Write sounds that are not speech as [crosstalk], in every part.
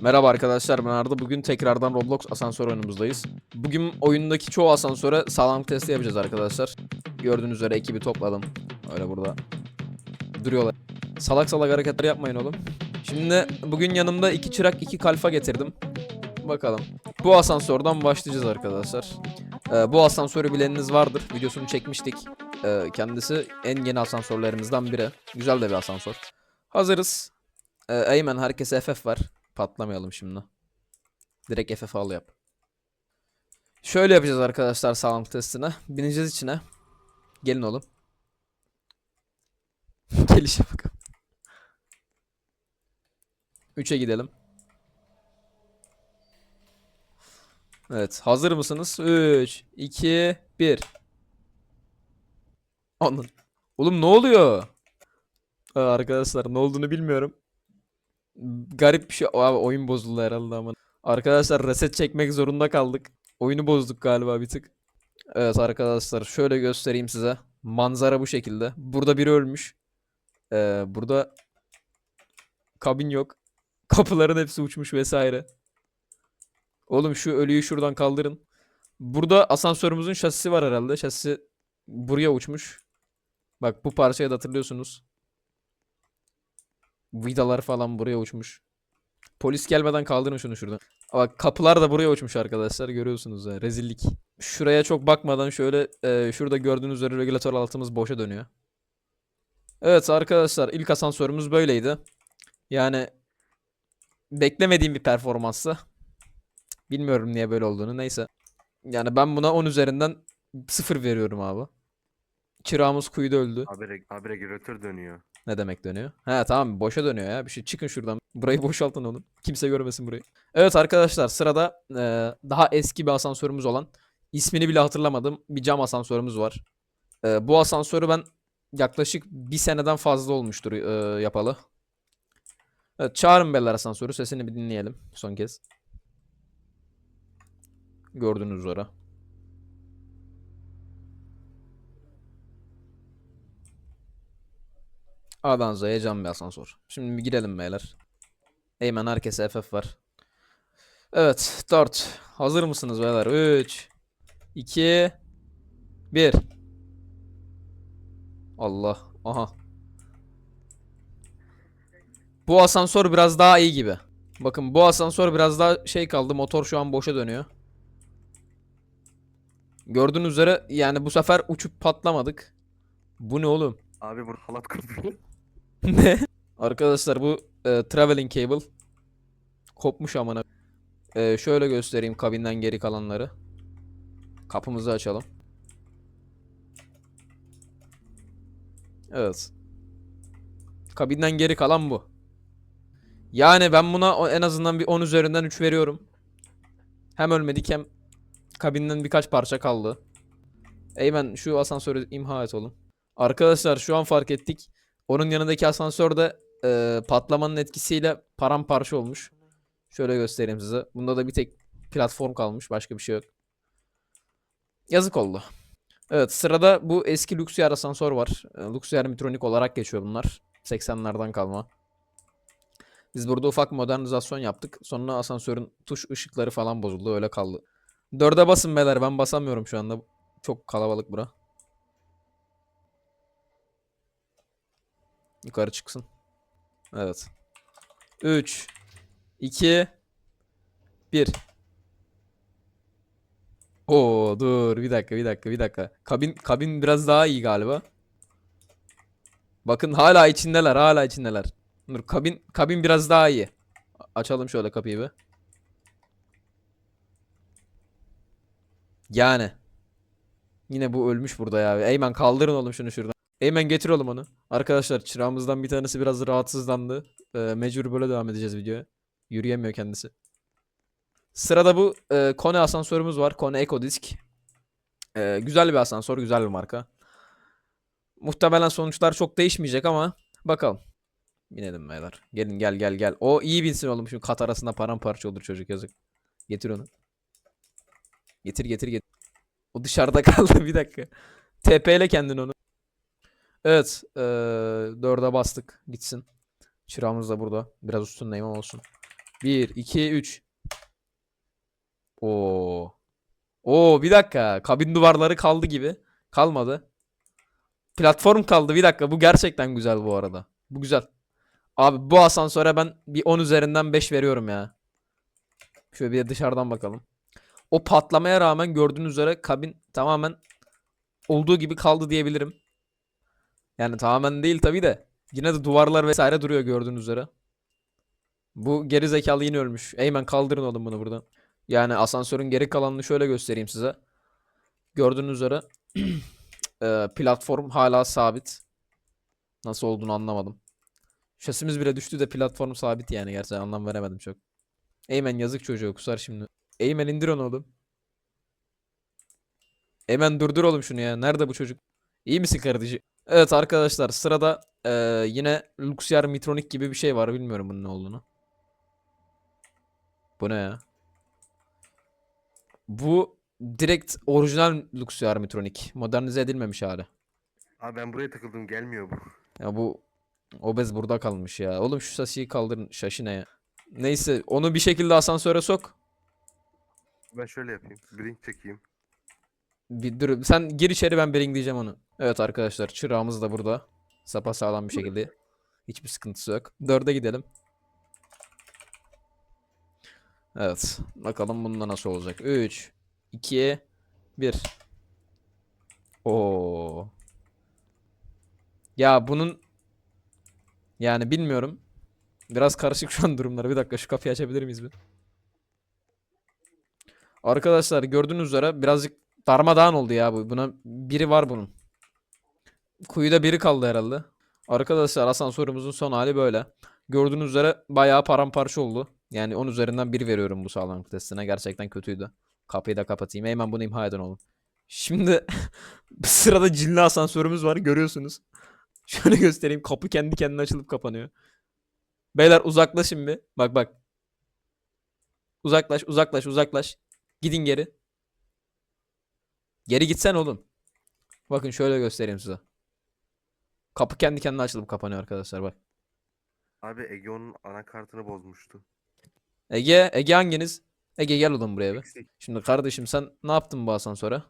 Merhaba arkadaşlar ben Arda. Bugün tekrardan Roblox asansör oyunumuzdayız. Bugün oyundaki çoğu asansöre sağlam testi yapacağız arkadaşlar. Gördüğünüz üzere ekibi topladım. Öyle burada duruyorlar. Salak salak hareketler yapmayın oğlum. Şimdi bugün yanımda iki çırak iki kalfa getirdim. Bakalım. Bu asansörden başlayacağız arkadaşlar. Ee, bu asansörü bileniniz vardır. Videosunu çekmiştik. Ee, kendisi en yeni asansörlerimizden biri. Güzel de bir asansör. Hazırız. Ee, Eymen herkese FF var. Patlamayalım şimdi. Direkt FF al yap. Şöyle yapacağız arkadaşlar sağlam testine. Bineceğiz içine. Gelin oğlum. [laughs] Gelişe bakalım. 3'e gidelim. Evet, hazır mısınız? 3, 2, 1. Anladım. Oğlum ne oluyor? Arkadaşlar ne olduğunu bilmiyorum. Garip bir şey. Abi oyun bozuldu herhalde ama. Arkadaşlar reset çekmek zorunda kaldık. Oyunu bozduk galiba bir tık. Evet arkadaşlar şöyle göstereyim size. Manzara bu şekilde. Burada biri ölmüş. Ee, burada kabin yok. [laughs] Kapıların hepsi uçmuş vesaire. Oğlum şu ölüyü şuradan kaldırın. Burada asansörümüzün şasisi var herhalde. Şasisi buraya uçmuş. Bak bu parçayı da hatırlıyorsunuz. Vidalar falan buraya uçmuş. Polis gelmeden kaldırın şunu şuradan. Bak kapılar da buraya uçmuş arkadaşlar. Görüyorsunuz ya. Rezillik. Şuraya çok bakmadan şöyle e, şurada gördüğünüz üzere regülatör altımız boşa dönüyor. Evet arkadaşlar ilk asansörümüz böyleydi. Yani beklemediğim bir performansı. Bilmiyorum niye böyle olduğunu. Neyse. Yani ben buna 10 üzerinden 0 veriyorum abi. Çırağımız kuyuda öldü. Abi, abi regülatör dönüyor. Ne demek dönüyor? He tamam boşa dönüyor ya. Bir şey çıkın şuradan. Burayı boşaltın oğlum. Kimse görmesin burayı. Evet arkadaşlar sırada eee, daha eski bir asansörümüz olan ismini bile hatırlamadım bir cam asansörümüz var. Eee, bu asansörü ben yaklaşık bir seneden fazla olmuştur eee, yapalı. Evet çağırın beyler asansörü sesini bir dinleyelim son kez. Gördüğünüz üzere. A'dan Z'ye bir asansör. Şimdi bir girelim beyler. Eymen herkese FF var. Evet 4. Hazır mısınız beyler? 3 2 1 Allah. Aha. Bu asansör biraz daha iyi gibi. Bakın bu asansör biraz daha şey kaldı. Motor şu an boşa dönüyor. Gördüğünüz üzere yani bu sefer uçup patlamadık. Bu ne oğlum? Abi burada halat kopuyor. Ne? [laughs] Arkadaşlar bu e, traveling cable kopmuş amına. E, şöyle göstereyim kabinden geri kalanları. Kapımızı açalım. Evet. Kabinden geri kalan bu. Yani ben buna en azından bir 10 üzerinden 3 veriyorum. Hem ölmedik hem kabinden birkaç parça kaldı. Eymen şu asansörü imha et oğlum. Arkadaşlar şu an fark ettik. Onun yanındaki asansör de e, patlamanın etkisiyle paramparça olmuş. Şöyle göstereyim size. Bunda da bir tek platform kalmış. Başka bir şey yok. Yazık oldu. Evet sırada bu eski Luxiar asansör var. E, Luxiar Mitronik olarak geçiyor bunlar. 80'lerden kalma. Biz burada ufak modernizasyon yaptık. Sonra asansörün tuş ışıkları falan bozuldu. Öyle kaldı. Dörde basın beyler. Ben basamıyorum şu anda. Çok kalabalık bura. Yukarı çıksın. Evet. 3 2 1 Oo dur bir dakika bir dakika bir dakika. Kabin kabin biraz daha iyi galiba. Bakın hala içindeler hala içindeler. Dur kabin kabin biraz daha iyi. Açalım şöyle kapıyı bir. Yani. Yine bu ölmüş burada ya. Eymen kaldırın oğlum şunu şuradan. Eymen getir oğlum onu. Arkadaşlar çırağımızdan bir tanesi biraz rahatsızlandı. Ee, mecbur böyle devam edeceğiz videoya. Yürüyemiyor kendisi. Sırada bu e, Kone asansörümüz var. Kone Ecodisk. Ee, güzel bir asansör, güzel bir marka. Muhtemelen sonuçlar çok değişmeyecek ama bakalım. Binelim beyler. Gelin gel gel gel. O iyi binsin oğlum. Şu kat arasında paramparça olur çocuk yazık. Getir onu. Getir getir getir. O dışarıda [laughs] kaldı bir dakika. TP ile kendin onu. Evet. Eee dörde bastık. Gitsin. Çırağımız da burada. Biraz üstündeyim ama olsun. 1, 2, 3. Oo. Oo bir dakika. Kabin duvarları kaldı gibi. Kalmadı. Platform kaldı. Bir dakika. Bu gerçekten güzel bu arada. Bu güzel. Abi bu asansöre ben bir 10 üzerinden 5 veriyorum ya. Şöyle bir de dışarıdan bakalım. O patlamaya rağmen gördüğünüz üzere kabin tamamen olduğu gibi kaldı diyebilirim. Yani tamamen değil tabii de. Yine de duvarlar vesaire duruyor gördüğünüz üzere. Bu geri zekalı yine ölmüş. Eymen kaldırın oğlum bunu buradan. Yani asansörün geri kalanını şöyle göstereyim size. Gördüğünüz üzere eee, [clears throat] platform hala sabit. Nasıl olduğunu anlamadım. Şasimiz bile düştü de platform sabit yani gerçekten anlam veremedim çok. Eymen yazık çocuğu kusar şimdi. Eymen indir onu oğlum. Eymen durdur oğlum şunu ya. Nerede bu çocuk? İyi misin kardeşim? Evet arkadaşlar sırada eee, yine Luxiar Mitronic gibi bir şey var. Bilmiyorum bunun ne olduğunu. Bu ne ya? Bu direkt orijinal Luxiar Mitronic. Modernize edilmemiş hali. Abi ben buraya takıldım gelmiyor bu. Ya bu obez burada kalmış ya. Oğlum şu şasiyi kaldırın. Şaşı ne ya? Neyse onu bir şekilde asansöre sok. Ben şöyle yapayım. Brink çekeyim. Bir dur sen gir içeri ben diyeceğim onu. Evet arkadaşlar çırağımız da burada. Sapa sağlam bir şekilde. Hiçbir sıkıntısı yok. Dörde gidelim. Evet. Bakalım bunda nasıl olacak. 3 2 1 Oo. Ya bunun yani bilmiyorum. Biraz karışık şu an durumlar. Bir dakika şu kapıyı açabilir miyiz bir? Arkadaşlar gördüğünüz üzere birazcık darmadağın oldu ya bu. Buna biri var bunun. Kuyuda biri kaldı herhalde. Arkadaşlar asansörümüzün son hali böyle. Gördüğünüz üzere bayağı paramparça oldu. Yani 10 üzerinden 1 veriyorum bu sağlamlık testine. Gerçekten kötüydü. Kapıyı da kapatayım. Hemen bunu imha edin oğlum. Şimdi [laughs] sırada cinli asansörümüz var görüyorsunuz. [laughs] Şöyle göstereyim. Kapı kendi kendine açılıp kapanıyor. Beyler uzaklaşın bir. Bak bak. Uzaklaş, uzaklaş, uzaklaş. Gidin geri. Geri gitsen oğlum. Bakın şöyle göstereyim size. Kapı kendi kendine açılıp kapanıyor arkadaşlar bak. Abi Egeon'un anakartını bozmuştu. Ege, Ege hanginiz? Ege gel oğlum buraya. Eksik. Şimdi kardeşim sen ne yaptın bu asansöre?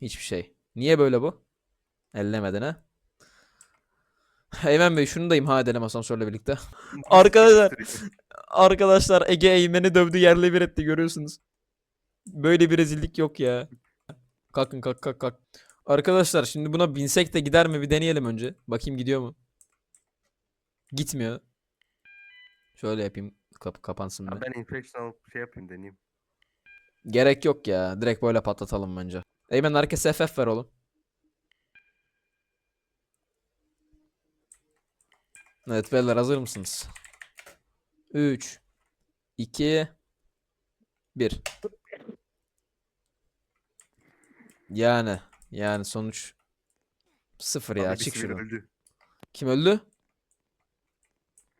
Hiçbir şey. Niye böyle bu? Ellemedin ha? [sighs] Eymen Bey şunu da imha edelim asansörle birlikte. [laughs] Arkadaşlar. Arkadaşlar Ege Eymen'i dövdü yerle bir etti görüyorsunuz. Böyle bir rezillik yok ya. Kalkın kalk kalk kalk. Arkadaşlar şimdi buna binsek de gider mi bir deneyelim önce. Bakayım gidiyor mu? Gitmiyor. Şöyle yapayım. Kapı kapansın Ya ben infection alıp şey yapayım deneyeyim. Gerek yok ya. Direkt böyle patlatalım bence. Eymen herkese FF ver oğlum. Evet beyler hazır mısınız? 3 2 1 Yani yani sonuç sıfır ya Abi bir çık sivil şuradan. öldü. Kim öldü?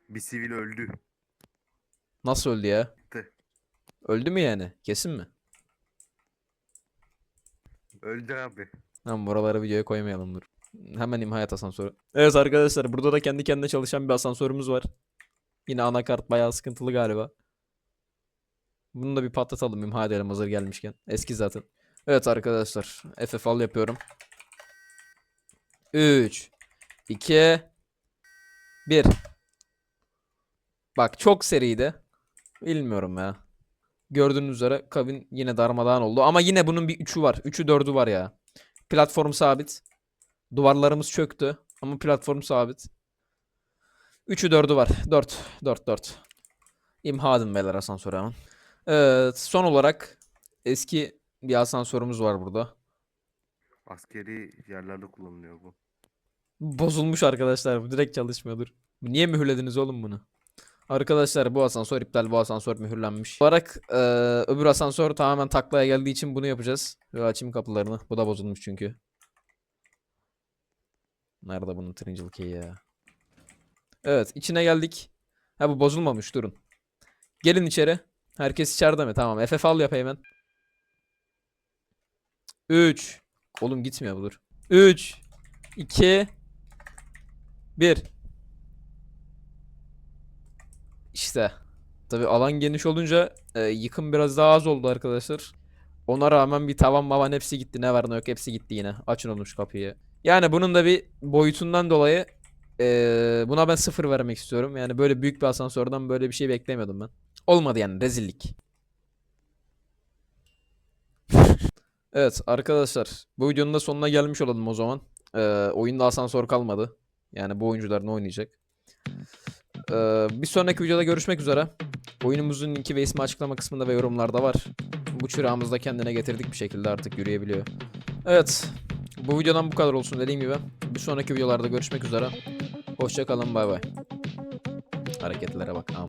Bir sivil öldü. Nasıl öldü ya? Gitti. Öldü mü yani? Kesin mi? Öldü abi. Lan buraları videoya koymayalım dur. Hemen imhayat asansörü. Evet arkadaşlar burada da kendi kendine çalışan bir asansörümüz var. Yine anakart bayağı sıkıntılı galiba. Bunu da bir patlatalım imha edelim hazır gelmişken. Eski zaten. Evet arkadaşlar FF al yapıyorum. 3 2 1 Bak çok seriydi. Bilmiyorum ya. Gördüğünüz üzere kabin yine darmadağın oldu. Ama yine bunun bir 3'ü var. 3'ü 4'ü var ya. Platform sabit. Duvarlarımız çöktü. Ama platform sabit. 3'ü 4'ü var. 4. 4 4. İmha beyler asansörü hemen. Evet, son olarak eski bir asansörümüz var burada. Askeri yerlerde kullanılıyor bu. Bozulmuş arkadaşlar. Bu direkt çalışmıyordur. Niye mühürlediniz oğlum bunu? Arkadaşlar bu asansör iptal. Bu asansör mühürlenmiş. Olarak eee, öbür asansör tamamen taklaya geldiği için bunu yapacağız. Ve açayım kapılarını. Bu da bozulmuş çünkü. Nerede bunun trincil key ya? Evet içine geldik. Ha bu bozulmamış durun. Gelin içeri. Herkes içeride mi? Tamam. FF al yap hemen. 3 Oğlum gitmiyor bu dur. 3 2 1 İşte Tabi alan geniş olunca e, yıkım biraz daha az oldu arkadaşlar. Ona rağmen bir tavan mavan hepsi gitti. Ne var ne yok hepsi gitti yine. Açın oğlum şu kapıyı. Yani bunun da bir boyutundan dolayı e, buna ben sıfır vermek istiyorum. Yani böyle büyük bir asansörden böyle bir şey beklemiyordum ben. Olmadı yani rezillik. Evet arkadaşlar bu videonun da sonuna gelmiş olalım o zaman. Ee, oyunda asansör kalmadı. Yani bu oyuncular ne oynayacak? Ee, bir sonraki videoda görüşmek üzere. Oyunumuzun linki ve ismi açıklama kısmında ve yorumlarda var. Bu çırağımızı da kendine getirdik bir şekilde artık yürüyebiliyor. Evet. Bu videodan bu kadar olsun dediğim gibi. Bir sonraki videolarda görüşmek üzere. Hoşçakalın bay bay. Hareketlere bak.